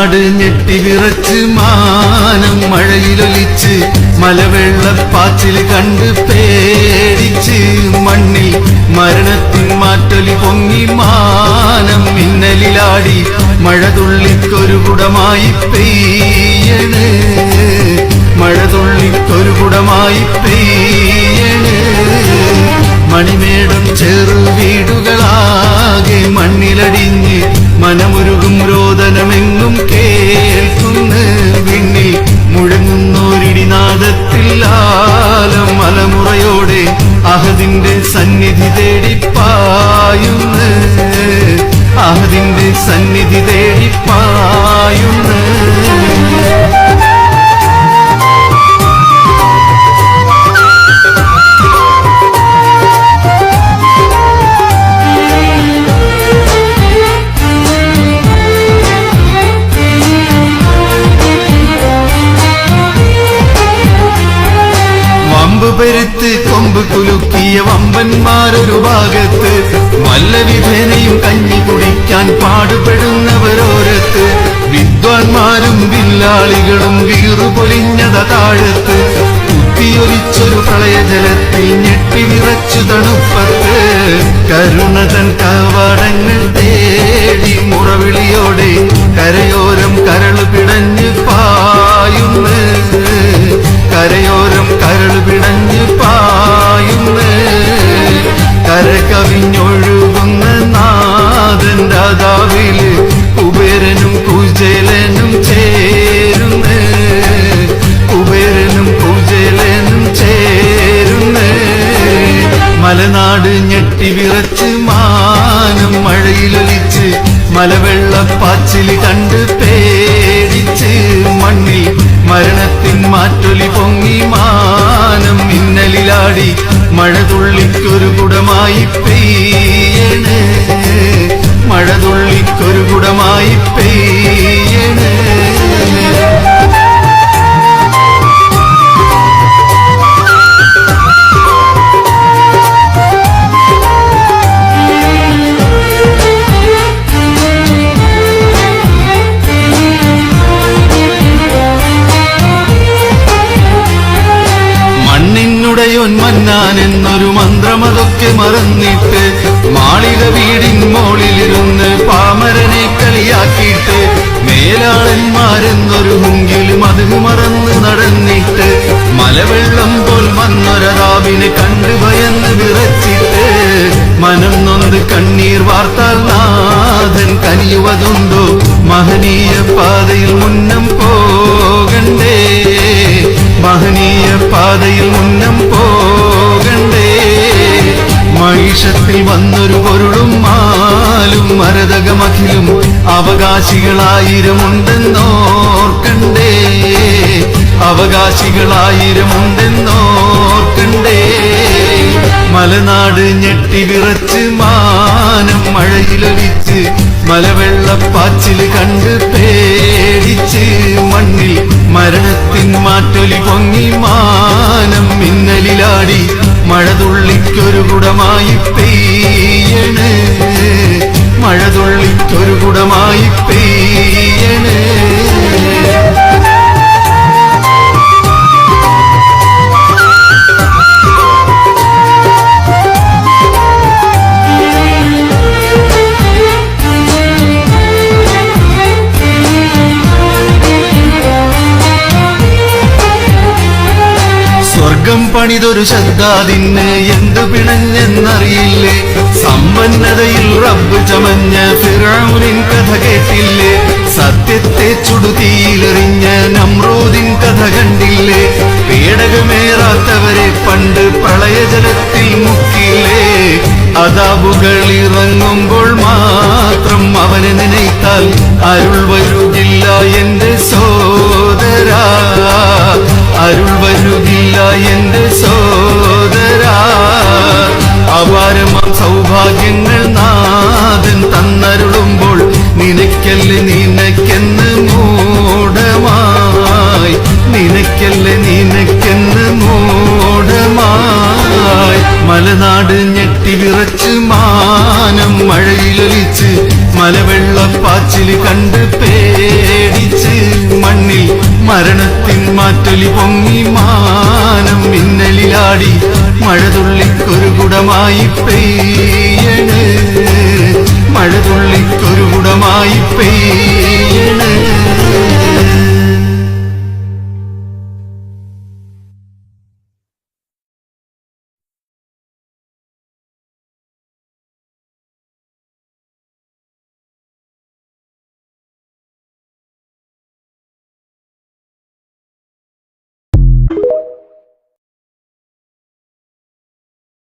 മലനാട് ഞെട്ടി വിറച്ച് മാനം മഴയിലൊലിച്ച് മലവെള്ളപ്പാച്ചിൽ കണ്ട് പേടിച്ച് മണ്ണിൽ മരണത്തിൻ മാറ്റൊലി പൊങ്ങി മാനം മിന്നലിലാടി മഴ തുള്ളിക്കൊരു കുടമായി പെയ്യണ്. മഴ തുള്ളിക്കൊരു കുടമായി പെയ്യണ്. മണിമേടം ചെറു വീടുകളാകെ മണ്ണിലടിഞ്ഞ് മനമുരുകും ഭാഗത്ത് വല്ലവിധേനയും കഞ്ഞി കുടിക്കാൻ പാടുപെടുന്നവരോരത്ത്. വിദ്വാൻമാരും വില്ലാളികളും വീറു പൊലിഞ്ഞത താഴത്ത്. കുത്തിയൊലിച്ചൊരു പ്രളയജലത്തിൽ ഞെട്ടി വിറച്ചു തണുപ്പത്ത്. കരുണതൻ കവാടങ്ങൾ തേടി മുറവിളിയോടെ കരയോരം കരൾ പിടഞ്ഞ് പായുന്ന് മലനാട് ഞെട്ടി വിറച്ച് മാനം മഴയിലൊലിച്ച് മലവെള്ളപ്പാച്ചിൽ കണ്ട് പേടിച്ച് മണ്ണിൽ മരണത്തിൻ മാറ്റൊലി പൊങ്ങി മാനം മിന്നലിലാടി മഴ തുള്ളിക്കൊരു കുടമായി പെയ്യണ് മറന്നിട്ട് മാളിക വീടിൻ മോളിലിരുന്ന് പാമരനെ കളിയാക്കിയിട്ട് മേലാളന്മാരെന്നൊരു മുങ്കിലും അത് മറന്ന് നടന്നിട്ട് മലവെള്ളം പോൽ വന്നൊരാവിനെ കണ്ടു ഭയന്ന് വിറച്ചിട്ട് മനം നൊന്ത് കണ്ണീർ വാർത്താൽ നാഥൻ കനിയുവതുണ്ടോ? മഹനീയ പാതയിൽ മുന്നം പോകണ്ടേ മരതകമഖിലും അവകാശികളായിരമുണ്ടെന്നോർക്കണ്ടേ. അവകാശികളായിരമുണ്ടെന്നോർക്കണ്ടേ. മലനാട് ഞെട്ടി വിറച്ച് മാനം മഴയിലൊലിച്ച് മലവെള്ളപ്പാച്ചിൽ കണ്ട് പേടിച്ച് മണ്ണിൽ മരണത്തിൻ മാറ്റൊലി പൊങ്ങി മാനം മിന്നലിലാടി മഴ തുള്ളിക്കൊരു കുടമായി മഴ പണിതൊരു ശബ്ദാതിന് എന്തു പിണഞ്ഞെന്നറിയില്ലേ സമ്പന്നതയിൽ റബ്ബ് ചമഞ്ഞ ഫിറൗനിൻ കഥ കേട്ടില്ലേ? സത്യത്തെ ചുടുതീയിലെറിഞ്ഞ നമ്രൂദിൻ കഥ കണ്ടില്ലേ? പേടകമേറാത്തവരെ നിനക്കല്ലേ നിനക്കെന്ന് മൂടമായി നിനക്കല്ല നിനക്കെന്ന് മൂടമായി മലനാട് ഞെട്ടി വിറച്ച് മാനം മഴയിലൊലിച്ച് മലവെള്ളപ്പാച്ചിൽ കണ്ട് പേടിച്ച് മണ്ണിൽ മരണത്തിൻ മാറ്റൊലി പൊങ്ങി മാനം മിന്നലിലാടി മഴതുള്ളിക്കൊരു കുടമായി പെയ്യണ്. മഴതുള്ളിക്കൊരു കുടമായി പെയ്യണ്